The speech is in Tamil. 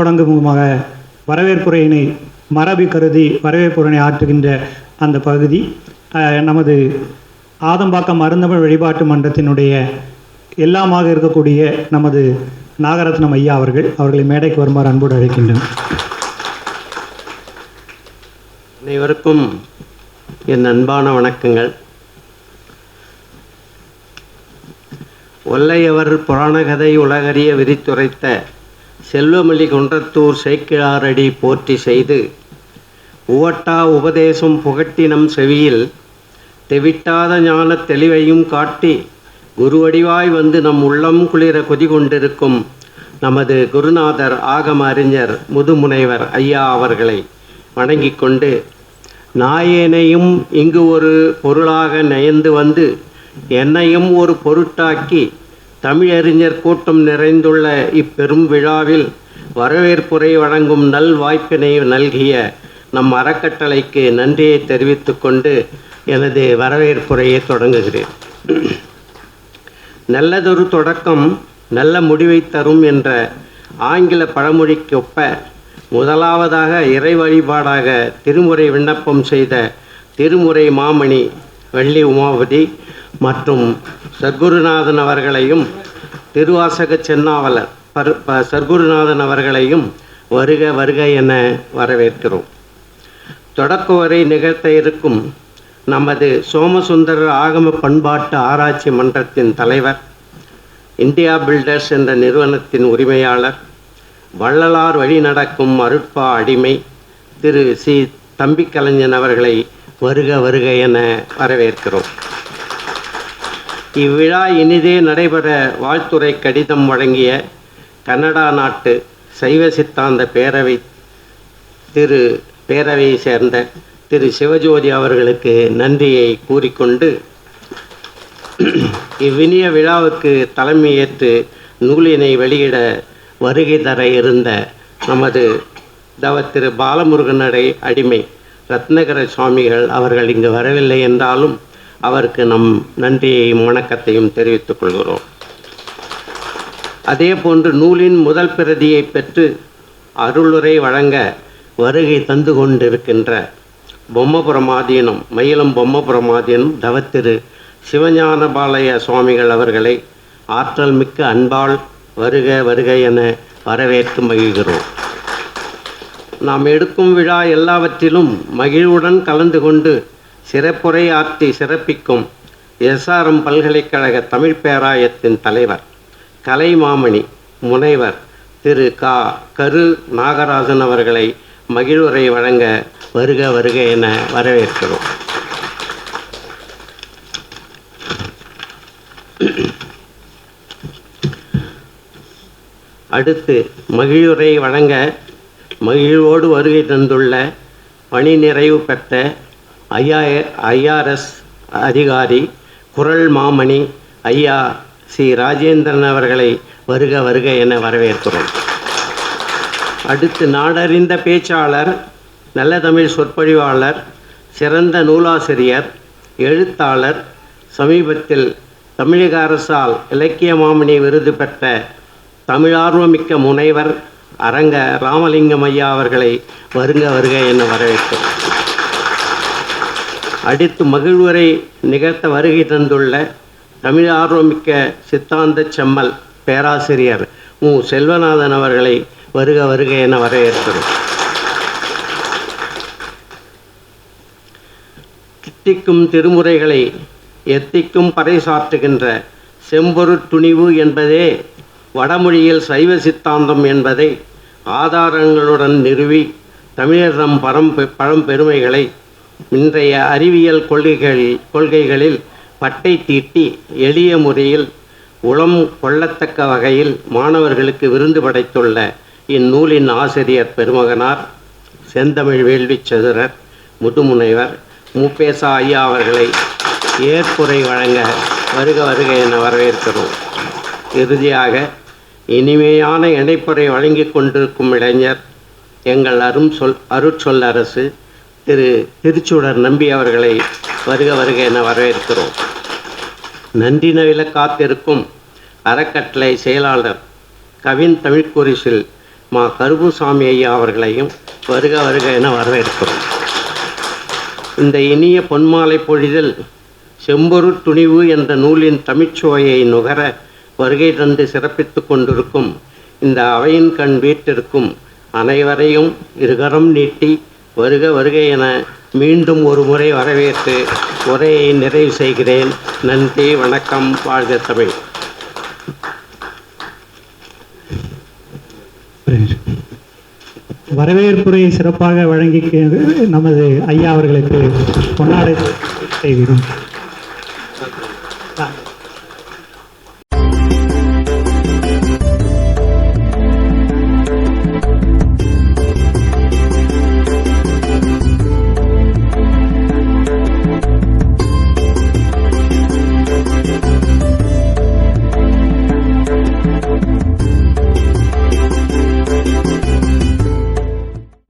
தொடங்கும் முகமாக வரவேற்புரையினை மரபு கருதி வரவேற்புரையினை ஆற்றுகின்ற அந்த பகுதி நமது ஆதம்பாக்கம் அருந்தமிழ் வழிபாட்டு மன்றத்தினுடைய எல்லாமாக இருக்கக்கூடிய நமது நாகரத்னம் ஐயா அவர்கள் அவர்களை மேடைக்கு வருமாறு அன்போடு அழைக்கின்றனர். அனைவருக்கும் என் அன்பான வணக்கங்கள். ஒல்லையவர் புராணகதை உலகறிய விரித்துரைத்த செல்வமல்லி குன்றத்தூர் சேக்கிழாரடி போற்றி செய்து உவட்டா உபதேசம் புகட்டினம் செவியில் தெவிட்டாத ஞான தெளிவையும் காட்டி குருவடிவாய் வந்து நம் உள்ளம் குளிர கொதி கொண்டிருக்கும் நமது குருநாதர் ஆகம அறிஞர் முதுமுனைவர் ஐயா அவர்களை வணங்கிக் கொண்டு நாயேனையும் இங்கு ஒரு பொருளாக நயந்து வந்து என்னையும் ஒரு பொருட்டாக்கி தமிழறிஞர் கூட்டம் நிறைந்துள்ள இப்பெரும் விழாவில் வரவேற்புரை வழங்கும் நல் வாய்ப்பினை நல்கிய நம் அறக்கட்டளைக்கு நன்றியை தெரிவித்துக் கொண்டு எனது வரவேற்புரையை தொடங்குகிறேன். நல்லதொரு தொடக்கம் நல்ல முடிவை தரும் என்ற ஆங்கில பழமொழிக்கொப்ப முதலாவதாக இறை வழிபாடாக திருமுறை விண்ணப்பம் செய்த திருமுறை மாமணி வள்ளி உமாவதி மற்றும் சர்க்குருநாதன் அவர்களையும் திருவாசக சென்னாவலர் பர் ப- சர்க்குருநாதன் அவர்களையும் வருக வருக என வரவேற்கிறோம். தொடக்க வரை நிகழ்த்த இருக்கும் நமது சோமசுந்தரர் ஆகம பண்பாட்டு ஆராய்ச்சி மன்றத்தின் தலைவர் இந்தியா பில்டர்ஸ் என்ற நிறுவனத்தின் உரிமையாளர் வள்ளலார் வழி நடக்கும் அருட்பா அடிமை திரு சி. தம்பி கலைஞன் அவர்களை வருக வருக என வரவேற்கிறோம். இவ்விழா இனிதே நடைபெற வாழ்த்துரை கடிதம் வழங்கிய கனடா நாட்டு சைவ சித்தாந்த பேரவை திரு பேரவையை சேர்ந்த திரு சிவஜோதி அவர்களுக்கு நன்றியை கூறிக்கொண்டு இவ்வினிய விழாவுக்கு தலைமையேற்று நூலினை வெளியிட வருகை தர இருந்த நமது தவ திரு பாலமுருகனடை அடிமை ரத்னகர சுவாமிகள் அவர்கள் இங்கு வரவில்லை என்றாலும் அவருக்கு நம் நன்றியையும் வணக்கத்தையும் தெரிவித்துக் கொள்கிறோம். அதே போன்று நூலின் முதல் பிரதியை பெற்று அருளுரை வழங்க வருகை தந்து கொண்டிருக்கின்ற பொம்மபுரமாதீனம் மயிலம் பொம்மபுரமாதீனம் தவத்திரு சிவஞானபாளைய சுவாமிகள் அவர்களை ஆற்றல் மிக்க அன்பால் வருக வருக என வரவேற்று மகிழ்கிறோம். நாம் எடுக்கும் விழா எல்லாவற்றிலும் மகிழ்வுடன் கலந்து கொண்டு சிறப்புரை ஆற்றி சிறப்பிக்கும் எஸ்ஆர்எம் பல்கலைக்கழக தமிழ் பேராயத்தின் தலைவர் கலைமாமணி முனைவர் திரு கா. கரு. நாகராஜன் அவர்களை மகிழ்வுரை வழங்க வருக வருக என வரவேற்கிறோம். அடுத்து மகிழ்வுரை வழங்க மகிழ்வோடு வருகை தந்துள்ள பணி நிறைவு பெற்ற ஐயா ஐஆர்எஸ் அதிகாரி குரல் மாமணி. ஐயா சி. ராஜேந்திரன் அவர்களை வருக வருக என வரவேற்கிறோம். அடுத்து நாடறிந்த பேச்சாளர் நல்ல தமிழ் சொற்பொழிவாளர் சிறந்த நூலாசிரியர் எழுத்தாளர் சமீபத்தில் தமிழக அரசால் இலக்கிய மாமணி விருது பெற்ற தமிழார்வமிக்க முனைவர் அரங்க ராமலிங்கம் ஐயா அவர்களை வருக வருக என வரவேற்கிறோம். அடுத்து மகிழ்வரை நிகழ்த்த வருகை தந்துள்ள தமிழ் ஆர்வமிக்க சித்தாந்த செம்மல் பேராசிரியர் மு. செல்வநாதன் அவர்களை வருக வருக என வரவேற்கிறோம். தித்திக்கும் திருமுறைகளை எத்திக்கும் பறைசாற்றுகின்ற செம்பொருட் துணிவு என்பதே வடமொழியில் சைவ சித்தாந்தம் என்பதை ஆதாரங்களுடன் நிறுவி தமிழர் நம் பரம் பழம்பெருமைகளை இன்றைய அறிவியல் கொள்கைகள் கொள்கைகளில் பட்டை தீட்டி எளிய முறையில் உளம் கொள்ளத்தக்க வகையில் மாணவர்களுக்கு விருந்து படைத்துள்ள இந்நூலின் ஆசிரியர் பெருமகனார் செந்தமிழ் வேள்வி சதுரர் முதுமுனைவர் மூப்பேசா ஐயா அவர்களை ஏற்புரை வழங்க வருக வருக என வரவேற்கிறோம். இறுதியாக இனிமையான இணைப்புரை வழங்கிக் கொண்டிருக்கும் இளைஞர் எங்கள் அரும் சொல் அருட்சொல் அரசு திரு திருச்சூடர் நம்பி அவர்களை வருக வருக என வரவேற்கிறோம். நன்றி நவில காத்திருக்கும் அறக்கட்டளை செயலாளர் கவின் தமிழ்குரிசில் மா கருப்புசாமி ஐயா அவர்களையும் வருக வருக என வரவேற்கிறோம். இந்த இனிய பொன்மாலை பொழிதல் செம்பொரு துணிவு என்ற நூலின் தமிழ்ச்சுவையை நுகர வருகை தந்து சிறப்பித்து கொண்டிருக்கும் இந்த அவையின் கண் வீட்டிற்கும் அனைவரையும் இருகரம் நீட்டி வருக வருக என மீண்டும் ஒரு முறை வரவேற்று உரையை நிறைவு செய்கிறேன். நன்றி வணக்கம் வாழ்க தமிழ். வரவேற்புரையை சிறப்பாக வழங்கி நமது ஐயா அவர்களுக்கு கொண்டாட செய்கிறோம்.